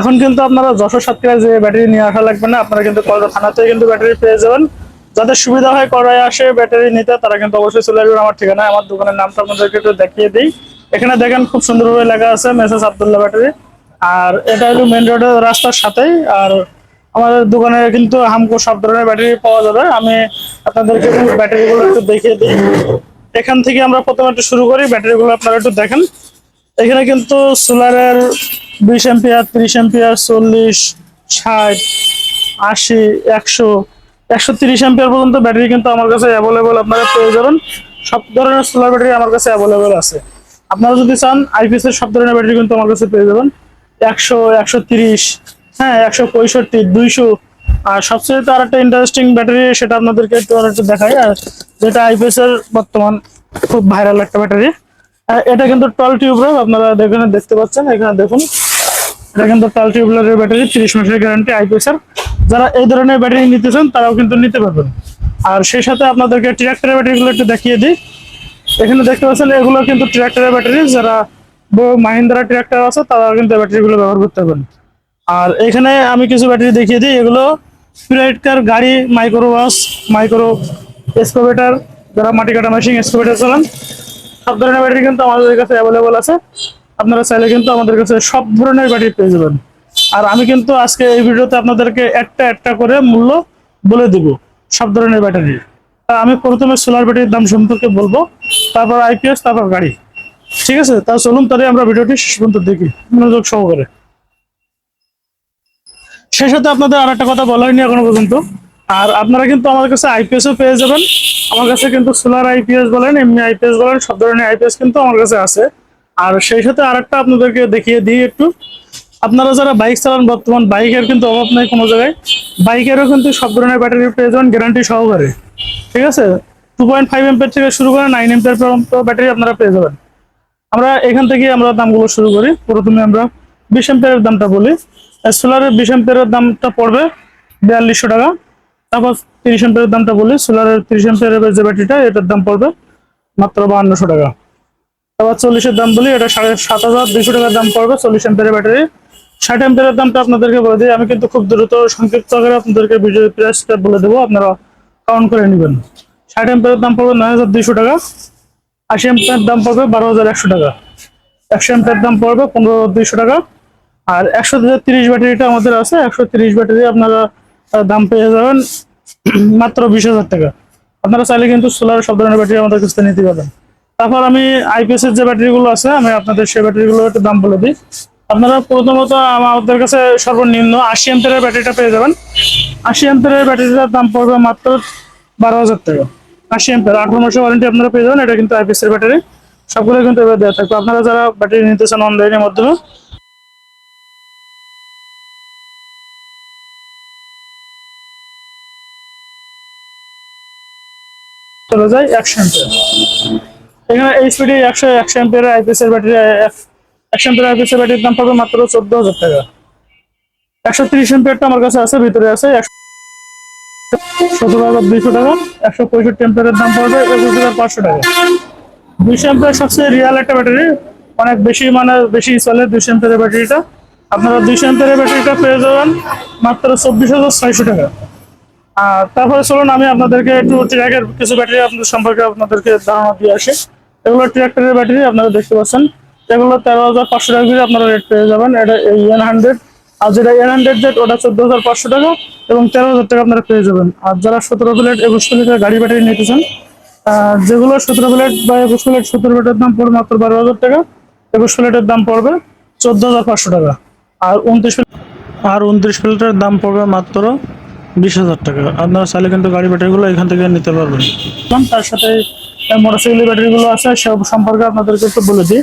এখন কিন্তু আপনারা যশোর সাতক্ষীরা যে ব্যাটারি নিয়ে আসা লাগবে না, আপনারা কিন্তু কলকাতা থানাতে কিন্তু ব্যাটারি পেয়ে যাবেন। যাদের সুবিধা হয় করায় আসে ব্যাটারি নিতে, তারা কিন্তু অবশ্যই চলে আসবেন। আমার ঠিকানা, আমার দোকানের নামটা আপনাদেরকে একটু দেখিয়ে দিই। এখানে দেখেন খুব সুন্দরভাবে লেখা আছে মেসেজ আবদুল্লাহ ব্যাটারি। আর এটা হলো মেন রোডের রাস্তার সাথেই। আর আমাদের দোকানে কিন্তু হামকো সব ধরনের ব্যাটারি পাওয়া যাবে। আমি আপনাদেরকে ব্যাটারিগুলো একটু দেখিয়ে দিই। এখান থেকে আমরা প্রথমে একটু শুরু করি, ব্যাটারিগুলো আপনারা একটু দেখেন। এখানে কিন্তু সোলারের বিশ এম্পিয়ার, ত্রিশ এম্পিয়ার, চল্লিশ, ষাট, আশি, একশো একশো তিরিশ এম্পিয়ার পর্যন্ত ব্যাটারি কিন্তু আমার কাছে অ্যাভেলেবল আপনারা পেয়ে যাবেন। সব ধরনের সোলার ব্যাটারি আমার কাছে অ্যাভেলেবল আছে। আপনারা যদি চান আইপিএস এর সব ধরনের ব্যাটারি কিন্তু আমার কাছে পেয়ে যাবেন। একশো একশো তিরিশ হ্যাঁ একশো পঁয়ষট্টি, দুইশো। আর সবচেয়ে তো আর একটা ইন্টারেস্টিং ব্যাটারি সেটা আপনাদেরকে একটু একটু দেখাই। আর যেটা আইপিএস এর বর্তমান খুব ভাইরাল একটা ব্যাটারি এটা কিন্তু টল টিউবলার আপনারা এখানে দেখতে পাচ্ছেন, এখানে দেখুন। এটা কিন্তু টল ব্যাটারি তিরিশ মাসের গ্যারান্টি আইপিএস এর। যারা এই ধরনের ব্যাটারি নিতে চান, তারাও কিন্তু নিতে পারবেন। আর সেই সাথে আপনাদেরকে ট্রাক্টরের ব্যাটারিগুলো একটু দেখিয়ে দিই। এখানে দেখতে পাচ্ছেন, এগুলো কিন্তু ট্রাক্টরের ব্যাটারি। যারা মাহিন্দ্রা ট্রাক্টর আছে তারা কিন্তু ব্যাটারিগুলো ব্যবহার করতে পারবেন। আর এখানে আমি কিছু ব্যাটারি দেখিয়ে দিই। এগুলো প্রাইভেট কার গাড়ি মাইক্রো বাস মাইক্রো এক্সকোভেটার যারা মাটি কাটা মেশিন এক্সকোভেটার চালান, সব ধরনের ব্যাটারি কিন্তু আমাদের কাছে অ্যাভেলেবল আছে। আপনারা চাইলে কিন্তু আমাদের কাছে সব ধরনের ব্যাটারি পেয়ে যাবেন। আর আমি কিন্তু আজকে এই ভিডিওতে আপনাদেরকে একটা একটা করে মূল্য বলে দিব, সব ধরনের ব্যাটারি। আমি প্রথমে সোলার ব্যাটারির দাম সম্পর্কে বলব, তারপর আইপিএস, তারপর গাড়ি। ঠিক আছে? তা চলুন তাহলে আমরা ভিডিওটি শেষ পর্যন্ত দেখি, মনোযোগ সহকারে। সেই সাথে আপনাদের আর একটা কথা বলা হয়নি এখনও পর্যন্ত। আর আপনারা কিন্তু আমার কাছে আইপিএসও পেয়ে যাবেন। আমার কাছে কিন্তু সোলার আইপিএস বলেন, এমনি আইপিএস বলেন, সব ধরনের আইপিএস কিন্তু আমার কাছে আছে। আর সেই সাথে আরেকটা আপনাদেরকে দেখিয়ে দিই একটু। আপনারা যারা বাইক চালান, বর্তমান বাইকের কিন্তু অভাব নাই কোনো জায়গায়। বাইকেরও কিন্তু সব ধরনের ব্যাটারি পেয়ে যাবেন গ্যারান্টি সহকারে। ঠিক আছে? টু পয়েন্ট ফাইভ এম্পের থেকে শুরু করে নাইন এম্পের পর্যন্ত ব্যাটারি আপনারা পেয়ে যাবেন। আমরা এখান থেকে আমরা দামগুলো শুরু করি। প্রথমে আমরা বিশ এম্পের দামটা বলি। সোলারের বিশ এম্পের দামটা পড়বে বিয়াল্লিশশো টাকা। তারপর তিরিশ এম্পের দামটা বলি। সোলারের তিরিশ এম্পের যে ব্যাটারিটা, এটার দাম পড়বে মাত্র বাহান্নশো টাকা। তারপর চল্লিশের দাম বলি, এটা সাড়ে সাত হাজার দুইশো টাকার দাম পড়বে, চল্লিশ এম্পের ব্যাটারি ষাট এম্পের দামটা আপনাদেরকে বলে দিই, আমি কিন্তু খুব দ্রুত সংক্ষিপ্ত আকারে আপনাদেরকে ভিডিও প্রাইসটা বলে দেবো, আপনারা কাউন্ট করে নেবেন। ষাট এম্পের দাম পড়বে নয় হাজার দুইশো টাকা, আশি এম্পের দাম পড়বে বারো হাজার একশো টাকা। একশো এম্পের দাম পড়বে পনেরো হাজার দুইশো টাকা। আর একশো তিরিশ ব্যাটারিটা আমাদের আছে, একশো তিরিশ ব্যাটারি আপনারা দাম পেয়ে যাবেন মাত্র বিশ হাজার টাকা। আপনারা চাইলে কিন্তু সোলার সব ধরনের ব্যাটারি আমাদের কাছ নিতে পারবেন। তারপর আমি আইপিএস এর যে ব্যাটারিগুলো আছে, আমি আপনাদের সেই ব্যাটারিগুলো একটু দাম বলে দিই। আপনারা প্রথমত আমাদের কাছে সর্বনিম্ন আশি এম্পের ব্যাটারিটা পেয়ে যাবেন। আশি এম্পের ব্যাটারিটার দাম পড়বে মাত্র বারো হাজার টাকা। আশি এম্পের আঠারো মাসের ওয়ারেন্টি আপনারা পেয়ে যাবেন, এটা কিন্তু আইপিএস এর ব্যাটারি। সবগুলো কিন্তু এবার দেওয়া থাকবে। আপনারা যারা ব্যাটারি নিতে চান অনলাইনের মাধ্যমে, চলে যায় একশো এম্পিয়ার এখানে এইচপিডি একশো একশো এম্পিয়ার আইপিএস ব্যাটারি একশো এম্পিয়ার আইপিএস ব্যাটারির দাম পাবে মাত্র চোদ্দ হাজার টাকা। একশো তিরিশ এম্পিয়ারটা আমার কাছে আছে, ভিতরে আছে সতেরো হাজার দুইশো টাকা, একশো পঁয়ষট্টি এম্পিয়ারের দাম পড়বে একুশ হাজার পাঁচশো টাকা। দুইশো এম্পিয়ার সবচেয়ে রিয়াল একটা ব্যাটারি অনেক বেশি মানে বেশি চলে দুইশো এম্পিয়ারের ব্যাটারিটা আপনারা দুইশো এম্পিয়ারের ব্যাটারিটা পেয়ে যাবেন মাত্র চব্বিশ হাজার ছয়শো টাকা। আর তারপরে চলুন, আমি আপনাদেরকে একটু ট্র্যাকের কিছু ব্যাটারি আপনাদের সম্পর্কে আপনাদেরকে ধারণা দিয়ে আসি। এগুলো ট্র্যাক্টরের ব্যাটারি আপনারা দেখতে পাচ্ছেন। এগুলো তেরো হাজার পাঁচশো টাকা করে আপনারা রেট পেয়ে যাবেন। এটা এই এন হান্ড্রেড আর যেটা এন হান্ড্রেড জেড ওটা চোদ্দ হাজার পাঁচশো টাকা এবং তেরো হাজার টাকা আপনারা পেয়ে যাবেন। আর যারা সতেরো প্লেট একুশ প্লেটের গাড়ি ব্যাটারি নিতে চান যেগুলো সতেরো প্লেট বা একুশ প্লেট সতেরো প্লেটের দাম পড়বে মাত্র বারো হাজার টাকা। একুশ প্লেটের দাম পড়বে চোদ্দ হাজার পাঁচশো টাকা। আর উনত্রিশ আর উনত্রিশ প্লেটের দাম পড়বে মাত্র বিশ হাজার টাকা। আপনারা চাইলে কিন্তু গাড়ি ব্যাটারিগুলো এখান থেকে নিতে পারবেন। তার সাথে মোটরসাইকেলের ব্যাটারিগুলো আছে, সব সম্পর্কে আপনাদেরকে একটু বলে দিই।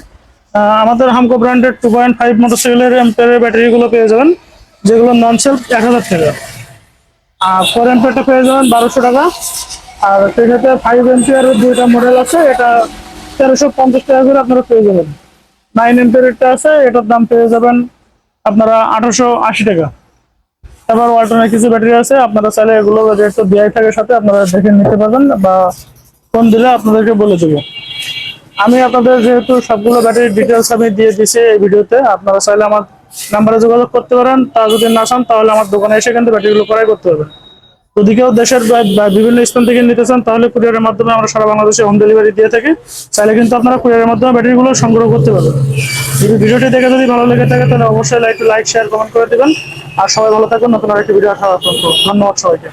আমাদের হামকো ব্র্যান্ডের টু পয়েন্ট ফাইভ মোটরসাইকেলের এম্পের ব্যাটারিগুলো পেয়ে যাবেন, যেগুলো নন সেলফ এক হাজার টাকা। আর ফোর এম্পিয়ারটা পেয়ে যাবেন বারোশো টাকা। আর সাথে ফাইভ এম্পিয়ারের দুইটা মডেল আছে, এটা তেরোশো পঞ্চাশ টাকা করে আপনারা পেয়ে যাবেন। নাইন এম্পিয়ারেরটা আছে, এটার দাম পেয়ে যাবেন আপনারা আঠারোশো আশি টাকা। তারপর ওয়ালটনের কিছু ব্যাটারি আছে, আপনারা চাইলে এগুলো যেহেতু বিআই থাকে সাথে আপনারা দেখে নিতে পারবেন বা ফোন দিলে আপনাদেরকে বলে দেবো। আমি আপনাদের যেহেতু সবগুলো ব্যাটারির ডিটেলস আমি দিয়ে দিছি এই ভিডিওতে, আপনারা চাইলে আমার নাম্বারে যোগাযোগ করতে পারেন। তা যদি না চান, তাহলে আমার দোকানে এসে কিন্তু ব্যাটারিগুলো ক্রয় করতে হবে যদি কেউ দেশের বিভিন্ন স্থান থেকে নিতে চান, তাহলে কুরিয়ারের মাধ্যমে আমরা সারা বাংলাদেশে হোম ডেলিভারি দিয়ে থাকি। চাইলে কিন্তু আপনারা কুরিয়ারের মাধ্যমে ব্যাটারিগুলো সংগ্রহ করতে পারবেন। যদি ভিডিওটি দেখে যদি ভালো লেগে থাকে, তাহলে অবশ্যই লাইক লাইক শেয়ার কমেন্ট করে দেবেন। আর সবাই ভালো থাকুন নতুন আরেকটি ভিডিও আসা ধন্যবাদ সবাইকে।